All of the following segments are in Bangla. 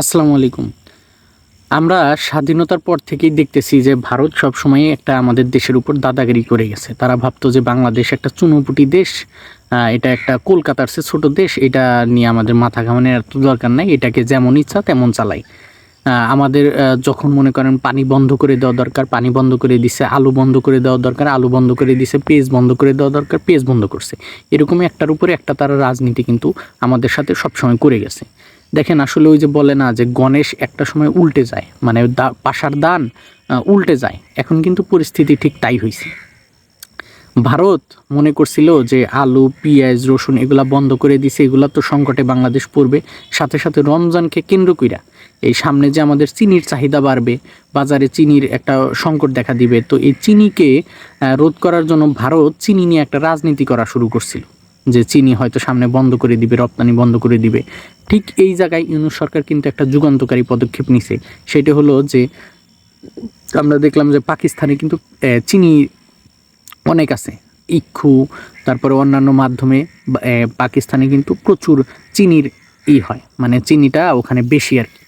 আসসালামু আলাইকুম। আমরা স্বাধীনতার পর থেকেই দেখতেছি যে ভারত সবসময় একটা আমাদের দেশের উপর দাদাগিরি করে গেছে। তারা ভাবতো যে বাংলাদেশ একটা চুনোপুটি দেশ এটা একটা কলকাতার সে ছোটো দেশ, এটা নিয়ে আমাদের মাথা ঘামানোর এত দরকার নাই, এটাকে যেমন ইচ্ছা তেমন চালাই। আমাদের যখন মনে করেন পানি বন্ধ করে দেওয়া দরকার, পানি বন্ধ করে দিছে, আলু বন্ধ করে দেওয়া দরকার, আলু বন্ধ করে দিছে পেজ বন্ধ করে দেওয়া দরকার পেজ বন্ধ করছে। এরকমই একটার উপরে একটা তারা রাজনীতি কিন্তু আমাদের সাথে সবসময় করে গেছে। দেখেন আসলে ওই যে বলে না যে গণেশ একটা সময় উল্টে যায় মানে পাশার দান উল্টে যায়। এখন কিন্তু পরিস্থিতি ঠিক তাই হয়েছে ভারত মনে করছিল যে আলু, পেঁয়াজ, রসুন এগুলা বন্ধ করে দিছে, এগুলা তো সংকটে বাংলাদেশ পড়বে। সাথে সাথে রমজানকে কেন্দ্র কইরা এই সামনে যে আমাদের চিনির চাহিদা বাড়বে, বাজারে চিনির একটা সংকট দেখা দিবে, তো এই চিনিকে রোধ করার জন্য ভারত চিনি নিয়ে একটা রাজনীতি করা শুরু করছিল। যে চিনি হয়তো সামনে বন্ধ করে দিবে, রপ্তানি বন্ধ করে দিবে। ঠিক এই জায়গায় ইউনুস সরকার কিন্তু একটা যুগান্তকারী পদক্ষেপ নিছে। সেটা হলো যে, আমরা দেখলাম যে পাকিস্তানে কিন্তু চিনি অনেক আছে। ইক্ষু, তারপরে অন্যান্য মাধ্যমে পাকিস্তানে কিন্তু প্রচুর চিনির ই হয়। মানে চিনিটা ওখানে বেশি আর কি।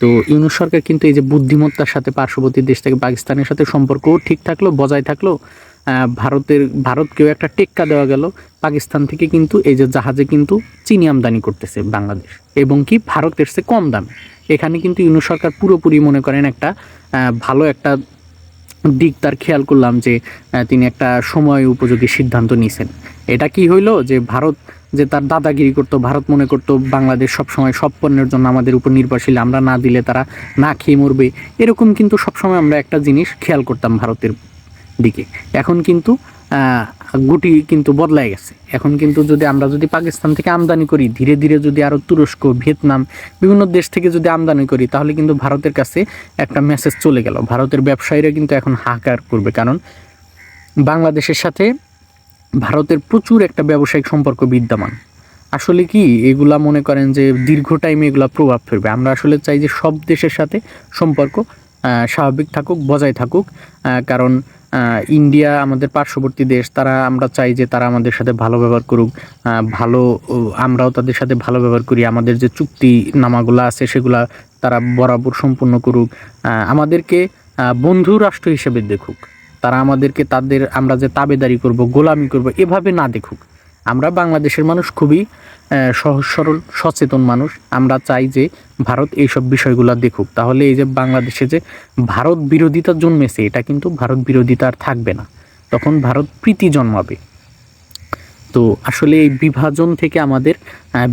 তো ইউনুস সরকার কিন্তু এই যে বুদ্ধিমত্তার সাথে পার্শ্ববর্তী দেশ থেকে পাকিস্তানের সাথে সম্পর্কও ঠিক থাকল, বজায় থাকল। ভারতের, ভারতকেও একটা টেক্কা দেওয়া গেল। পাকিস্তান থেকে কিন্তু এই যে জাহাজে কিন্তু চিনি আমদানি করতেছে বাংলাদেশ। এবং কি ভারতের চেয়ে কম দামে। এখানে কিন্তু ইউনুস সরকার পুরোপুরি মনে করেন একটা ভালো একটা দিক তার খেয়াল করলাম যে তিনি একটা সময় উপযোগী সিদ্ধান্ত নিয়েছেন। এটা কি হইল যে ভারত যে তার দাদাগিরি করতো, ভারত মনে করতো বাংলাদেশ সবসময় সব পণ্যের জন্য আমাদের উপর নির্ভরশীল, আমরা না দিলে তারা না খেয়ে মরবে। এরকম কিন্তু সবসময় আমরা একটা জিনিস খেয়াল করতাম ভারতের দিকে। এখন কিন্তু গুটি কিন্তু বদলায় গেছে। এখন কিন্তু যদি আমরা যদি পাকিস্তান থেকে আমদানি করি, ধীরে ধীরে যদি আরও তুরস্ক, ভিয়েতনাম, বিভিন্ন দেশ থেকে যদি আমদানি করি, তাহলে কিন্তু ভারতের কাছে একটা মেসেজ চলে গেল। ভারতের ব্যবসায়ীরা কিন্তু এখন হাহাকার করবে। কারণ, বাংলাদেশের সাথে ভারতের প্রচুর একটা ব্যবসায়িক সম্পর্ক বিদ্যমান। আসলে কি, এগুলা মনে করেন যে দীর্ঘ টাইমে এগুলা প্রভাব ফেলবে। আমরা আসলে চাই যে সব দেশের সাথে সম্পর্ক স্বাভাবিক থাকুক বজায় থাকুক কারণ ইন্ডিয়া আমাদের পার্শ্ববর্তী দেশ তারা আমরা চাই যে তারা আমাদের সাথে ভালো ব্যবহার করুক ভালো আমরাও তাদের সাথে ভালো ব্যবহার করি আমাদের যে চুক্তি নামাগুলো আছে সেগুলা তারা বরাবর সম্পূর্ণ করুক আমাদেরকে বন্ধু রাষ্ট্র হিসেবে দেখুক তারা আমাদেরকে তাদের আমরা যে তাবেদারি করব গোলামি করব এভাবে না দেখুক। আমরা বাংলাদেশের মানুষ খুবই সহজ, সরল, সচেতন মানুষ। আমরা চাই যে ভারত এইসব বিষয়গুলো দেখুক। তাহলে এই যে বাংলাদেশে যে ভারত বিরোধিতা জন্মেছে, এটা কিন্তু ভারত বিরোধিতা আর থাকবে না। তখন ভারত প্রীতি জন্মাবে। তো আসলে এই বিভাজন থেকে আমাদের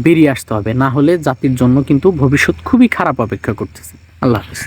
বেরিয়ে আসতে হবে। না হলে জাতির জন্য কিন্তু ভবিষ্যৎ খুবই খারাপ অপেক্ষা করতেছে। আল্লাহ হাফিজ।